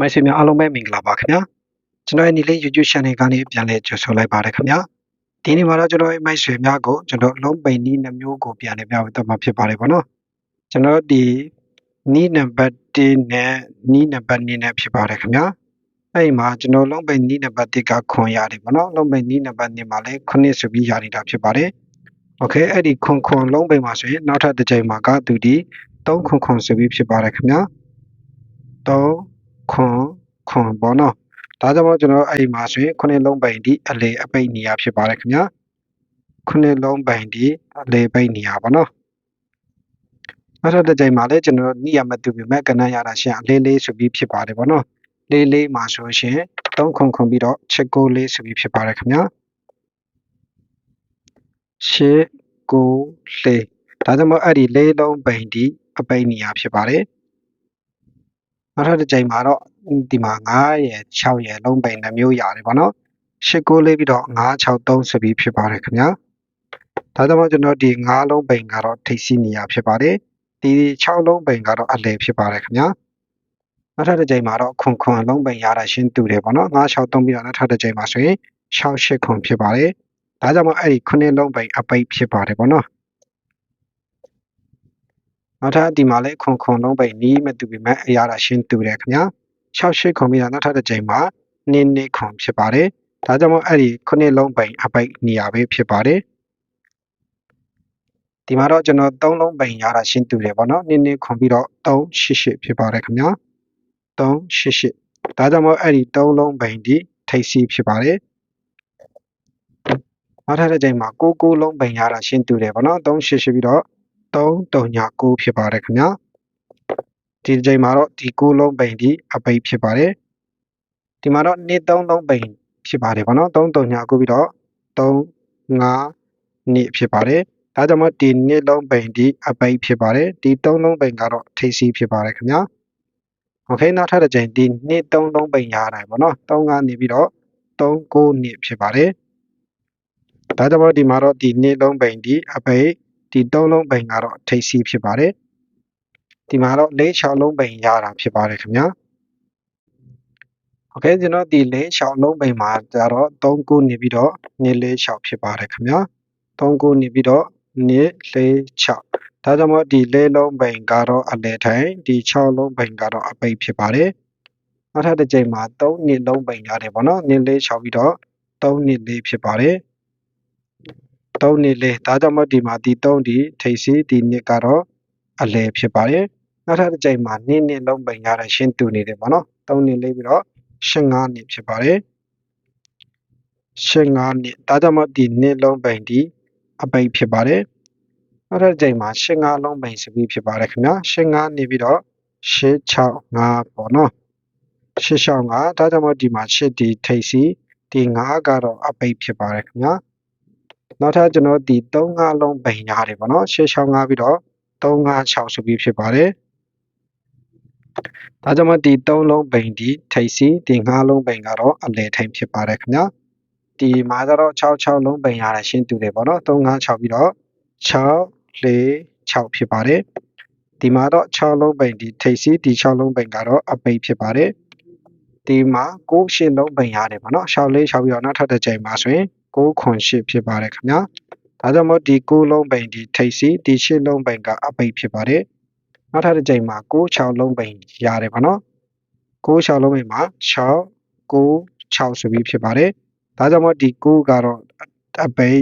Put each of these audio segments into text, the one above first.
မိုက်ဆွေများအားလုံးပဲမင်္ဂလာပါခင်ဗျာကျွန်တော်ရဲ့ညီလေး YouTube channel ကနေပြန်လည်ကြိုဆိုလိုက်ပါတယ်ခင်ဗျာဒီနေ့မှာတော့ကျွန်တော်ရဲ့မိုက်ဆွေများကိုကျွန်တော်လုံးပိန်နီးနှမျိုးကိုပြန်လည်ပြပေးတော့မှာဖြစ်ပါတယ်ပေါ့နော်ကျွန်တော်ဒီနီးနံပါတ်1နဲ့နီးနံပါတ်2နဲ့ဖြစ်ပါတယ်ခင်ဗျာအဲ့ဒီမှာကျွန်တော်လုံးပိန်နီးနံပါတ်1ကခွန်ရတယ်ပေါ့နော်လုံးပိန်နီးနံပါတ်2မှာလည်း9ဆိုပြီးရနေတာဖြစ်ပါတယ်โอเคအဲ့ဒီခွန်ခွန်လုံးပိန်မှာဆိုရင်နောက်ထပ်တစ်ချိန်မှာကသူဒီ3ခွန်ခွန်ဆိုပြီးဖြစ်ပါတယ်ခင်ဗျာ3 ခွန်ခွန်ပေါ့နော်ဒါကြောင့်မို့ကျွန်တော်အဲ့ဒီမှာဆိုရင်ခုနှစ်လုံးပိုင်ဒီအလေအပိတ်နေရာဖြစ်ပါတယ်ခင်ဗျာခုနှစ်လုံးပိုင်ဒီအလေပိတ်နေရာပေါ့နော်နောက်ထပ်တစ်ချိန်မှာလည်းကျွန်တော်နိယမတူပြီမဲ့ကဏ္ဍရတာရှင်းအလေးလေးဆိုပြီးဖြစ်ပါတယ်ပေါ့နော်လေးလေးမှာဆိုရှင်3ခွန်ခွန်ပြီးတော့ချက်ကိုလေးဆိုပြီးဖြစ်ပါတယ်ခင်ဗျာရှစ်ကိုလေးဒါကြောင့်မို့အဲ့ဒီလေးလုံးပိန်ဒီအပိတ်နေရာဖြစ်ပါတယ် နောက်ထပ်တစ်ချိန်မှာတော့ဒီမှာ9ရယ်6ရယ်လုံးပိန်နှမျိုးရတယ်ပေါ့နော်8 9လေးပြီးတော့9 6 3ဆိုပြီးဖြစ်ပါတယ်ခင်ဗျာဒါကြောင့်ကျွန်တော်ဒီ9လုံးပိန်ကတော့ထိပ်စီးနေရဖြစ်ပါတယ်ဒီ6လုံးပိန်ကတော့အလယ်ဖြစ်ပါတယ်ခင်ဗျာနောက်ထပ်တစ်ချိန်မှာတော့ခွန်ခွန်လုံးပိန်ရတာရှင်းတူတယ်ပေါ့နော်9 6 3ပြီးတော့နောက်ထပ်တစ်ချိန်မှာဆိုရင်6 8ခွန်ဖြစ်ပါတယ်ဒါကြောင့်မို့အဲ့ဒီ9လုံးပိန်အပိတ်ဖြစ်ပါတယ်ပေါ့နော် နောက်ထပ်ဒီမှာလည်းခွန်ခွန်လုံးပိတ်နီးမတူပေမဲ့အရာတာရှင်းတူတယ်ခင်ဗျာ68ခွန်ပြီးတော့နောက်ထပ်တစ်ချိန်မှာနင်းနေခွန်ဖြစ်ပါတယ်ဒါကြောင့်မို့အဲ့ဒီခုနှစ်လုံးပိန်အပိတ်နေရာပဲဖြစ်ပါတယ်ဒီမှာတော့ကျွန်တော်3လုံးပိန်ရတာရှင်းတူတယ်ပေါ့နော်နင်းနေခွန်ပြီးတော့388ဖြစ်ပါတယ်ခင်ဗျာ388ဒါကြောင့်မို့အဲ့ဒီ3လုံးပိန်ဒီထိပ်စီးဖြစ်ပါတယ်နောက်ထပ်တစ်ချိန်မှာ6 6လုံးပိန်ရတာရှင်းတူတယ်ပေါ့နော်388ပြီးတော့ 339ဖြစ်ပါတယ်ခင်ဗျာဒီကြိမ်မှာတော့ဒီ9လုံးပိန်ဒီအပိတ်ဖြစ်ပါတယ်ဒီမှာတော့2 3လုံးပိန်ဖြစ်ပါတယ်ဗောနော်339ပြီးတော့35နှစ်ဖြစ်ပါတယ်ဒါကြောင့်မို့ဒီ2လုံးပိန်ဒီအပိတ်ဖြစ်ပါတယ်ဒီ3လုံးပိန်ကတော့ထိပ်စီးဖြစ်ပါတယ်ခင်ဗျာโอเคနောက်ထပ်တစ်ကြိမ်ဒီ2 3လုံးပိန်ရတာဗောနော်35နေပြီးတော့39နှစ်ဖြစ်ပါတယ်ဒါကြောင့်မို့ဒီမှာတော့ဒီ2လုံးပိန်ဒီအပိတ် ဒီ၃လုံးပိန်ကတော့ထိပ်စီးဖြစ်ပါတယ်ဒီမှာတော့လေး6လုံးပိန်ရတာဖြစ်ပါတယ်ခင်ဗျာโอเคကျွန်တော်ဒီလေး6လုံးပိန်မှာကျတော့3ခုနေပြီးတော့2လေး6ဖြစ်ပါတယ်ခင်ဗျာ3ခုနေပြီးတော့2လေး6ဒါကြောင့်မို့ဒီလေးလုံးပိန်ကတော့အလဲထိုင်ဒီ6လုံးပိန်ကတော့အပိတ်ဖြစ်ပါတယ်နောက်ထပ်တစ်ကြိမ်မှာ3နှစ်လုံးပိန်ရတယ်ပေါ့နော်2လေး6ပြီးတော့3နှစ်လေးဖြစ်ပါတယ် 3နှစ်လေးဒါကြောင့်မို့ဒီမှာဒီ3ဒီထိပ်စီးဒီနှစ်ကတော့အလဲဖြစ်ပါတယ်နောက်ထပ်တစ်ကြိမ်မှာနှစ်နှစ်လုံးပိန်ရတဲ့ရှင်းတူနေတယ်ပေါ့နော်3နှစ်လေးပြီးတော့15နှစ်ဖြစ်ပါတယ်15နှစ်ဒါကြောင့်မို့ဒီနှစ်လုံးပိန်ဒီအပိတ်ဖြစ်ပါတယ်နောက်ထပ်တစ်ကြိမ်မှာ15လုံးပိန်ဆိုပြီးဖြစ်ပါတယ်ခင်ဗျာ15နှစ်ပြီးတော့665ပေါ့နော်665ဒါကြောင့်မို့ဒီမှာ8ဒီထိပ်စီးဒီ9ကတော့အပိတ်ဖြစ်ပါတယ်ခင်ဗျာ နောက်ထပ်ကျွန်တော်ဒီ3 5လုံးပိန်ရတယ်ပေါ့နော်665ပြီးတော့356ဆိုပြီးဖြစ်ပါတယ်ဒါကြောင့်မဒီ3လုံးပိန်ဒီထိပ်စီဒီ5လုံးပိန်ကတော့အလဲထိန်ဖြစ်ပါတယ်ခင်ဗျာဒီမှာကျတော့66လုံးပိန်ရတယ်ရှင်းတူတယ်ပေါ့နော်356ပြီးတော့6 4 6ဖြစ်ပါတယ်ဒီမှာတော့6လုံးပိန်ဒီထိပ်စီဒီ6လုံးပိန်ကတော့အပိတ်ဖြစ်ပါတယ်ဒီမှာ9 8လုံးပိန်ရတယ်ပေါ့နော်6 4 6ပြီးတော့နောက်ထပ်တစ်ချိန်မှာဆိုရင် 9ခွန်8ဖြစ်ပါတယ်ခင်ဗျာဒါကြောင့်မို့ဒီ9လုံးပိန်ဒီထိပ်စီဒီ8လုံးပိန်ကအပိတ်ဖြစ်ပါတယ်နောက်ထပ်တစ်ချိန်မှာ9 6လုံးပိန်ရတယ်ပေါ့နော်9 6လုံးပိန်မှာ6 9 6ဆိုပြီးဖြစ်ပါတယ်ဒါကြောင့်မို့ဒီ9ကတော့အပိတ်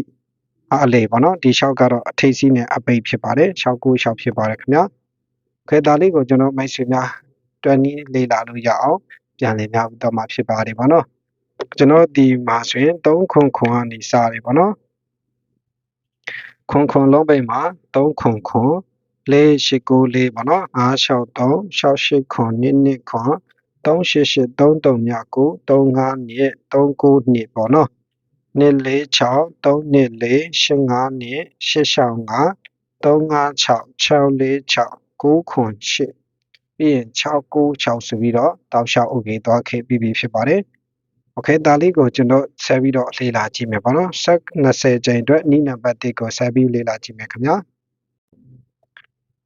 အလေပေါ့နော်ဒီ6ကတော့အထိပ်စီးနဲ့အပိတ်ဖြစ်ပါတယ်6 9 6ဖြစ်ပါတယ်ခင်ဗျာခဲတာလေးကိုကျွန်တော်မိုက်ဆွေများတွန်းနီးလေ့လာလို့ရအောင်ပြန်လည်များတော့မှာဖြစ်ပါတယ်ပေါ့နော် ကျွန်တော်ဒီမှာဆိုရင်3ခွန်ခွန်ကနေစတယ်ပေါ့နော်ခွန်ခွန်လုံးပိတ်မှာ3ခွန်ခွန်လေးရှိကိုလေးပေါ့နော်563 68ခွန်နစ်နစ်ခွန်388 33မြ9 35နစ်39နစ်ပေါ့နော်နှစ်လေး6 3နှစ်လေး85နှစ်865 356 646 9ခွန်8ပြီးရင်696ဆိုပြီးတော့တောက်လျှောက် okay သွားခဲ့ပြီးပြီဖြစ်ပါတယ်။ okay ဒါလေးကိုကျွန်တော်ဆက်ပြီးတော့လေ့လာကြည့်မယ်ပေါ့နော် sec 20ချိန်အတွက်နီးနံပါတ်1ကိုဆက်ပြီးလေ့လာကြည့်မယ်ခင်ဗျာ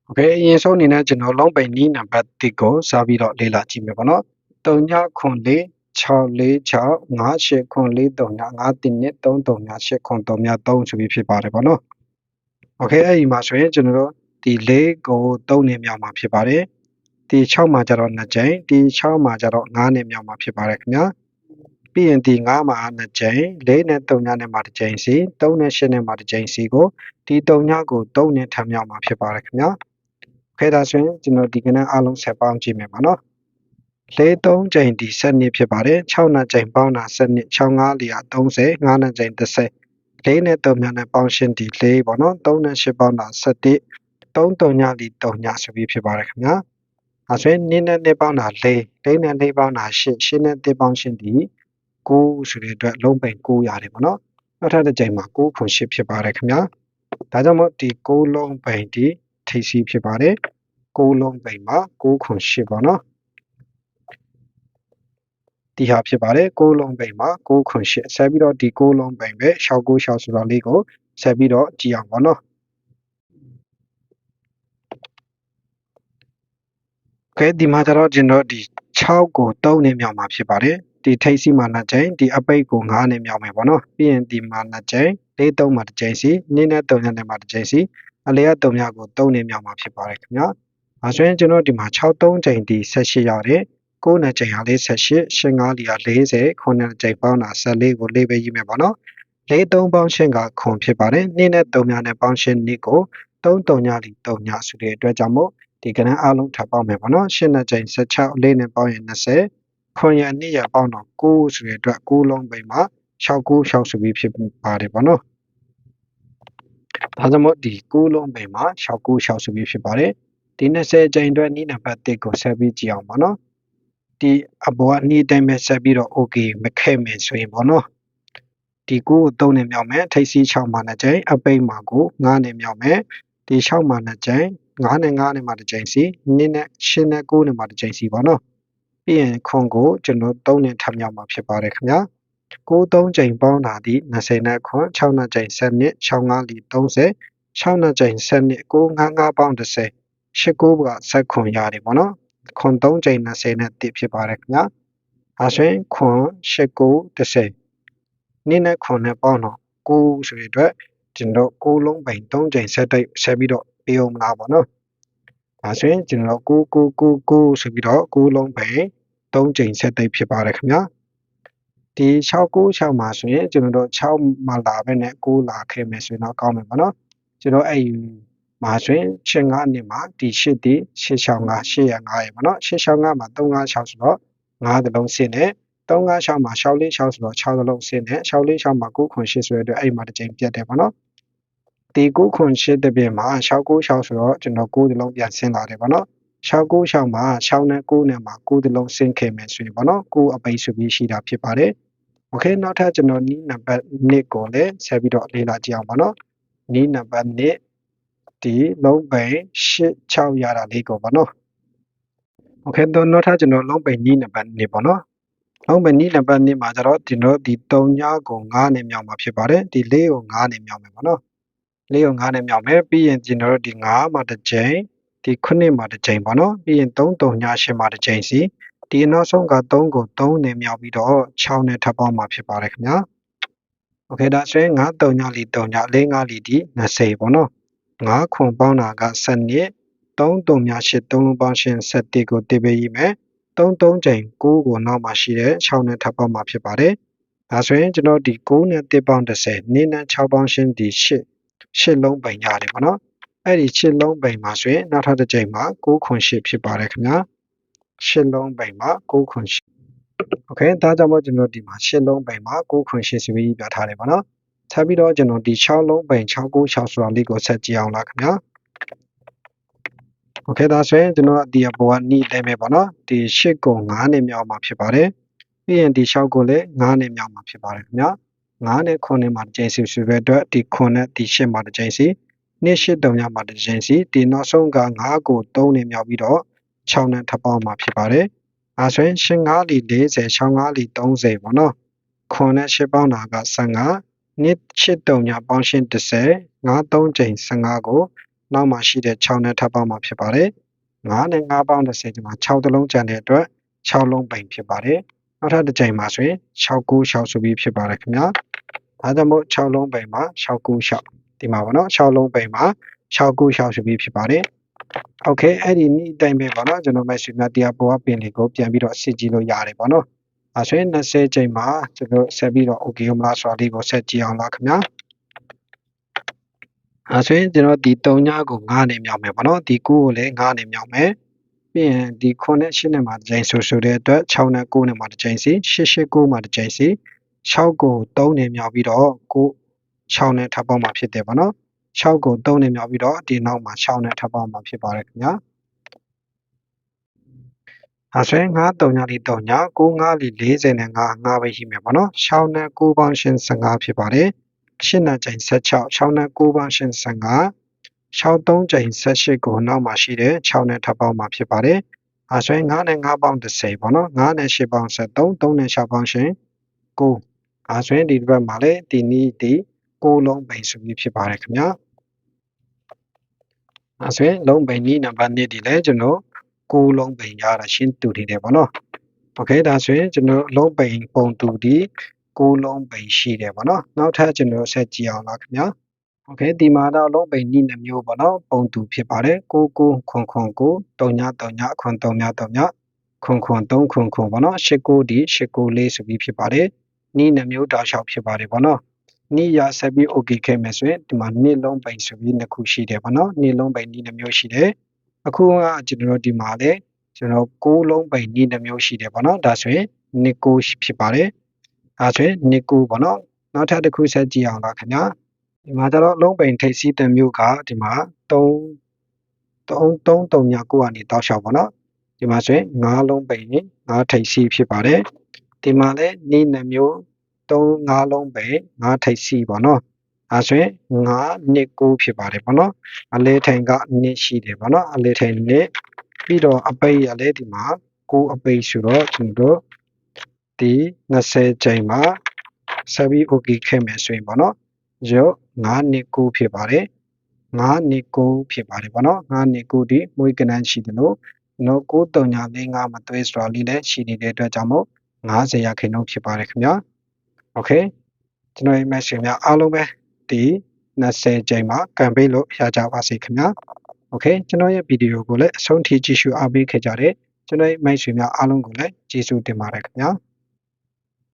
okay အရင်ဆုံးအနေနဲ့ကျွန်တော်လုံးပိန်နီးနံပါတ်1ကိုစပြီးတော့လေ့လာကြည့်မယ်ပေါ့နော်3904 646 9844393389383ဆိုပြီးဖြစ်ပါတယ်ပေါ့နော် okay အဲ့ဒီမှာဆိုရင်ကျွန်တော်တို့ဒီ၄ကို၃နဲ့မြောက်မှာဖြစ်ပါတယ်ဒီ6မှာကျတော့2ကြိမ်ဒီ6မှာကျတော့9နဲ့မြောက်မှာဖြစ်ပါတယ်ခင်ဗျာ ပြီးရင်ဒီ9မှာ2ကြိမ်4နဲ့3ညနဲ့မှာ1ကြိမ်စီ3နဲ့8နဲ့မှာ1ကြိမ်စီကိုဒီ3ညကို3နဲ့ထပ်မြောက်မှာဖြစ်ပါတယ်ခင်ဗျာခဲဒါဆိုရင်ကျွန်တော်ဒီကနေ့အားလုံးဆက်ပေါင်းကြည့်မယ်ပါနော်လေးသုံးချိန်ဒီ7နှစ်ဖြစ်ပါတယ်6နှစ်ချိန်ပေါင်းတာ7နှစ်6 5လီယာ30 9နှစ်ချိန်30လေးနဲ့3ညနဲ့ပေါင်းရှင်းဒီ4ပေါ့နော်3နဲ့8ပေါင်းတာ7 3 3ညလီ3ညဆိုပြီးဖြစ်ပါတယ်ခင်ဗျာအဲဆိုရင်နင်းနဲ့နှစ်ပေါင်းတာ4လေးနဲ့4ပေါင်းတာ8 8နဲ့1ပေါင်းရှင်းဒီ 9ဆိုတဲ့အတွက်လုံးပိန်9ရတယ်ပေါ့နော်နောက်ထပ်တစ်ချိန်မှာ9ခွန်8ဖြစ်ပါတယ်ခင်ဗျာဒါကြောင့်မို့ဒီ9လုံးပိန်ဒီထိပ်စီးဖြစ်ပါတယ်9လုံးပိန်မှာ9ခွန်8ပေါ့နော်ဒီဟာဖြစ်ပါတယ်6လုံးပိန်မှာ6ခွန်8ဆက်ပြီးတော့ဒီ6လုံးပိန်ပဲ6 9 6ဆိုတော့လေးကိုဆက်ပြီးတော့ကြည့်အောင်ပေါ့နော်ကဲဒီမှာကျတော့ကျွန်တော်ဒီ6ကို3နဲ့မြောက်မှာဖြစ်ပါတယ် ဒီထိပ်စီမှာနှစ်ချိန်ဒီအပိတ်ကို9နဲ့မြောက်မယ်ပေါ့နော်ပြီးရင်ဒီမှာနှစ်ချိန်၄3မှာတစ်ချိန်စီနင်းနဲ့3ညနဲ့မှာတစ်ချိန်စီအလေက3ညကို3နဲ့မြောက်မှာဖြစ်ပါတယ်ခင်ဗျာအဲဆိုရင်ကျွန်တော်ဒီမှာ6 3ချိန်ဒီ18ရတယ်9နဲ့ချိန်ဟာ48 15လီယာ40 9နဲ့ချိန်ပေါင်းတာ14ကိုလေးပဲရေးမယ်ပေါ့နော်လေး3ပေါင်းရှင်းကခွန်ဖြစ်ပါတယ်2နဲ့3ညနဲ့ပေါင်းရှင်း2ကို3 3ညလီ3ညဆိုတဲ့အတွက်ကြောင့်မို့ဒီကဏ္ဍအားလုံးထပ်ပေါင်းမယ်ပေါ့နော်8နဲ့ချိန်16လေးနဲ့ပေါင်းရင်20 ခွန်ရ2ရပေါင်းတော့9ဆိုတဲ့အတွက်9လုံးပိန်မှာ6 9 6ဆိုပြီးဖြစ်ပါတယ်ပေါ့နော်ဒါကြောင့်မို့ဒီ9လုံးပိန်မှာ6 9 6ဆိုပြီးဖြစ်ပါတယ်ဒီ20ချိန်အတွက်နီးနံပါတ်1ကိုဆက်ပြီးကြည့်အောင်ပေါ့နော်ဒီအပေါ်ကနီးတိုင်းပဲဆက်ပြီးတော့ okay မခဲ့မယ်ဆိုရင်ပေါ့နော်ဒီ9ကို3နဲ့မြောက်မယ်ထိပ်စီး6မှာ2ကြိမ်အပိတ်မှာကို9နဲ့မြောက်မယ်ဒီ6မှာ2ကြိမ်9နဲ့9နဲ့မှာ2ကြိမ်စီ2နဲ့8နဲ့9နဲ့မှာ2ကြိမ်စီပေါ့နော် ပြီးရင်ခွန်ကိုကျွန်တော်3နဲ့ထပ်မြောက်မှာဖြစ်ပါတယ်ခင်ဗျာ9 3ကြိမ်ပေါင်းတာဒီ20နဲ့ခွန်6နဲ့ကြိမ်7နှစ်6 5လီ30 6နဲ့ကြိမ်7နှစ်9 5 5ပေါင်း30 8 9ကဆက်ခွန်ရတယ်ပေါ့နော်ခွန်3ချိန်20နဲ့1ဖြစ်ပါတယ်ခင်ဗျာအဲဆိုရင်ခွန်8 9 30နည်းနဲ့ခွန်နဲ့ပေါင်းတော့9ဆိုတဲ့အတွက်ကျွန်တော်9လုံးပိုင်3ချိန်ဆက်တိုက်ဆက်ပြီးတော့ပေးအောင်မလားပေါ့နော် အဲဆိုရင်ကျွန်တော်9 9 9 9ဆိုပြီးတော့9လုံးပိုင်3ချိန်ဆက်တိုက်ဖြစ်ပါတယ်ခင်ဗျာဒီ696မှာဆိုရင်ကျွန်တော်တို့6မှာလာပဲနဲ့9လာခဲ့မယ်ဆိုရင်တော့ကောင်းမယ်ပေါ့နော်ကျွန်တော်အဲ့မှာဆိုရင်ရှင်း9နှစ်မှာဒီ8ဒီ865 8ရ9ရပေါ့နော်865မှာ356ဆိုတော့9တလုံးစင်းနဲ့356မှာ646ဆိုတော့6တလုံးစင်းနဲ့646မှာ9ခွန်8ဆိုတဲ့အတွက်အဲ့မှာတစ်ချိန်ပြတ်တယ်ပေါ့နော် ဒီ9ခွန်8တပြည့်မှာ696ဆိုတော့ကျွန်တော်9တလုံးပြန်ဆင်းလာတယ်ပေါ့နော်696မှာ6နဲ့9နဲ့မှာ9တလုံးဆင်းခဲ့မယ်ဆိုရင်ပေါ့နော်9အပိတ်ဆိုပြီးရှိတာဖြစ်ပါတယ်โอเคနောက်ထပ်ကျွန်တော်နီးနံပါတ်1ကိုလည်းဆက်ပြီးတော့လေ့လာကြည့်အောင်ပါနော်နီးနံပါတ်1ဒီလုံးပိန်8 6ရတာလေးကိုပေါ့နော်โอเคတော့နောက်ထပ်ကျွန်တော်လုံးပိန်နီးနံပါတ်2ပေါ့နော်လုံးပိန်နီးနံပါတ်2မှာကျတော့ကျွန်တော်ဒီ3ညကို9နဲ့မြောက်မှာဖြစ်ပါတယ်ဒီ4ကို9နဲ့မြောက်မယ်ပေါ့နော် 4ကို9နဲ့မြောက်မယ်ပြီးရင်ကျွန်တော်တို့ဒီ9မှာတစ်ချိန်ဒီ9မှာတစ်ချိန်ပေါ့နော်ပြီးရင်3 3ည8မှာတစ်ချိန်စီဒီနောက်ဆုံးက3ကို3နဲ့မြောက်ပြီးတော့6နဲ့ထပ်ပေါင်းမှာဖြစ်ပါတယ်ခင်ဗျာโอเคဒါဆိုရင်9 3ညလီ3ည4 5လီဒီ20ပေါ့နော်9ခွန်ပေါင်းတာက7နှစ်3 3မြ8 3လုံးပေါင်းရှင်7ကိုတေးပေးရမယ်3 3ချိန်9ကိုနောက်မှာရှိတဲ့6နဲ့ထပ်ပေါင်းမှာဖြစ်ပါတယ်ဒါဆိုရင်ကျွန်တော်ဒီ9နဲ့1ပေါင်း30နင်းနဲ့6ပေါင်းရှင်ဒီ8 8လုံးပိုင်ရတယ်ပေါ့နော်အဲ့ဒီ8လုံးပိုင်မှာဆိုရင်နောက်ထပ်တစ်ချိန်မှာ9ခွန်8ဖြစ်ပါတယ်ခင်ဗျာရှစ်လုံးပိန်မှာ9ခွန်8โอเคဒါကြောင့်မို့ကျွန်တော်ဒီမှာရှစ်လုံးပိန်မှာ9ခွန်8ဆိုပြီးပြထားတယ်ပေါ့နော်ဆက်ပြီးတော့ကျွန်တော်ဒီ6လုံးပိန်696ဆိုတာလေးကိုဆက်ကြည့်အောင်လားခင်ဗျာโอเคဒါဆိုရင်ကျွန်တော်ဒီအပေါ်ကနီးလဲမယ်ပေါ့နော်ဒီ8ကို9နဲ့မြောက်မှာဖြစ်ပါတယ်ပြီးရင်ဒီ6ကိုလည်း9နဲ့မြောက်မှာဖြစ်ပါတယ်ခင်ဗျာ 9နဲ့9နဲ့မှာတစ်ကြိမ်စီဆိုတဲ့အတွက်ဒီ9နဲ့ဒီ8မှာတစ်ကြိမ်စီနေ့8တုံညမှာတစ်ကြိမ်စီဒီနောက်ဆုံးက9ကို3နဲ့မြောက်ပြီးတော့6နဲ့ထပ်ပေါင်းမှာဖြစ်ပါတယ်။အဲဆိုရင်ရှင်း9လီ40 65လီ30ပေါ့နော်။ခွန်နဲ့8ပေါင်းတာက15နှစ်8တုံညာပေါင်းရှင်း30 9 3ချိန်15ကိုနောက်မှာရှိတဲ့6နဲ့ထပ်ပေါင်းမှာဖြစ်ပါတယ်9နဲ့9ပေါင်း30ဒီမှာ6တလုံးကျန်တဲ့အတွက်6လုံးပိန်ဖြစ်ပါတယ်နောက်ထပ်တစ်ကြိမ်မှာဆိုရင်6 9 6ဆိုပြီးဖြစ်ပါတယ်ခင်ဗျာ ဒါကြောင့်မို့6လုံးပိန်မှာ6 9 6ဒီမှာပေါ့နော်6လုံးပိန်မှာ6 9 6ဆိုပြီးဖြစ်ပါတယ်โอเคအဲ့ဒီနေ့အတိုင်းပဲပေါ့နော်ကျွန်တော်မရှိမြတရားပေါ်ကပင်လေးကိုပြန်ပြီးတော့စစ်ကြည့်လို့ရတယ်ပေါ့နော်အဲဆိုရင်20ချိန်မှာကျွန်တော်ဆက်ပြီးတော့ okay မလားဆိုတာလေးကိုဆက်ကြည့်အောင်လားခင်ဗျာအဲဆိုရင်ကျွန်တော်ဒီ3ညကို9နဲ့မြောက်မယ်ပေါ့နော်ဒီ9ကိုလည်း9နဲ့မြောက်မယ်ပြီးရင်ဒီ9နဲ့8နဲ့မှာတစ်ချိန်ဆိုဆိုတဲ့အတွက်6နဲ့9နဲ့မှာတစ်ချိန်စီ8 8 9မှာတစ်ချိန်စီ 6ကို3နဲ့မြောက်ပြီးတော့9 6နဲ့ထပ်ပေါင်းမှာဖြစ်တယ်ပေါ့နော်6ကို3နဲ့မြောက်ပြီးတော့ဒီနောက်မှာ6နဲ့ထပ်ပေါင်းမှာဖြစ်ပါတယ်ခင်ဗျာအဲဆိုရင်9 3ညလီ3ည9 9လီ40နဲ့9 9ပဲရှိမယ်ပေါ့နော်6နဲ့9ပေါင်းရှင်း15ဖြစ်ပါတယ်8နဲ့ချိန်16 6နဲ့9ပေါင်းရှင်း15 6 3ချိန်18ကိုနောက်မှာရှိတဲ့6နဲ့ထပ်ပေါင်းမှာဖြစ်ပါတယ်အဲဆိုရင်9နဲ့9ပေါင်း30ပေါ့နော်9နဲ့8ပေါင်း73 3နဲ့6ပေါင်းရှင်း9 အဲဆိုရင်ဒီဘက်မှာလည်းဒီနည်းဒီ6လုံးပိန်ဆိုပြီးဖြစ်ပါတယ်ခင်ဗျာအဲဆိုရင်လုံးပိန်နည်းနံပါတ်1ဒီလဲကျွန်တော်6လုံးပိန်ရတာရှင်းတူနေတယ်ပေါ့နော်โอเคဒါဆိုရင်ကျွန်တော်လုံးပိန်ပုံတူဒီ6လုံးပိန်ရှိတယ်ပေါ့နော်နောက်ထပ်ကျွန်တော်ဆက်ကြည့်အောင်လားခင်ဗျာโอเคဒီမှာတော့လုံးပိန်နည်းနှမျိုးပေါ့နော်ပုံတူဖြစ်ပါတယ်6 9ခွန်ခွန်9 3ည3ညခွန်3ည3ညခွန်ခွန်3ခွန်ခွန်ပေါ့နော်8 9ဒီ8 9လေးဆိုပြီးဖြစ်ပါတယ် နည်းနှမျိုးတောက်လျှောက်ဖြစ်ပါတယ်ပေါ့နော်နေ့ရဆက်ပြီး okay ခဲ့မယ်ဆိုရင်ဒီမှာနေ့လုံးပိန်ဆိုပြီးနှစ်ခုရှိတယ်ပေါ့နော်နေ့လုံးပိန်နေ့နှမျိုးရှိတယ်အခုကကျွန်တော်တို့ဒီမှာလေကျွန်တော်6လုံးပိန်နေ့နှမျိုးရှိတယ်ပေါ့နော်ဒါဆိုရင်နှစ်ကိုဖြစ်ပါတယ်ဒါဆိုရင်နှစ်ကိုပေါ့နော်နောက်ထပ်တစ်ခုဆက်ကြည့်အောင်လားခင်ဗျာဒီမှာကျတော့လုံးပိန်ထိပ်စီးတစ်မျိုးကဒီမှာ3 3 3 3ည9ကနေတောက်လျှောက်ပေါ့နော်ဒီမှာဆိုရင်5လုံးပိန်5ထိပ်စီးဖြစ်ပါတယ် ဒီမှာလည်းနေ့နှမျိုး3 5လုံးပိန်5ထိပ်စီးပေါ့နော်အဲဆိုရင်9နှစ်9ဖြစ်ပါတယ်ပေါ့နော်အလဲထိုင်ကနှစ်ရှိတယ်ပေါ့နော်အလဲထိုင်နှစ်ပြီးတော့အပိတ်ရလဲဒီမှာ9အပိတ်ဆိုတော့ကျွန်တော်တို့ဒီ20ချိန်မှာဆက်ပြီး okay ခဲ့မယ်ဆိုရင်ပေါ့နော်ရုပ်9နှစ်9ဖြစ်ပါတယ်9နှစ်9ဖြစ်ပါတယ်ပေါ့နော်9နှစ်9ဒီမွေးကနန်းရှိတယ်လို့နော်9 3ညာ4 5မသွေးဆိုတာလေးလည်းရှိနေတဲ့အတွက်ကြောင့်မို့ 90ရာခိုင်နှုန်းဖြစ်ပါတယ်ခင်ဗျာโอเคကျွန်တော်ရဲ့ message များအားလုံးပဲဒီ20ကြိမ်မှာကမ်ပိန်းလို့ရကြပါစေခင်ဗျာโอเคကျွန်တော်ရဲ့ဗီဒီယိုကိုလည်းအဆုံးထိကြည့်ရှုအားပေးခဲ့ကြတဲ့ကျွန်တော်ရဲ့မိတ်ဆွေများအားလုံးကိုလည်းကျေးဇူးတင်ပါတယ်ခင်ဗျာ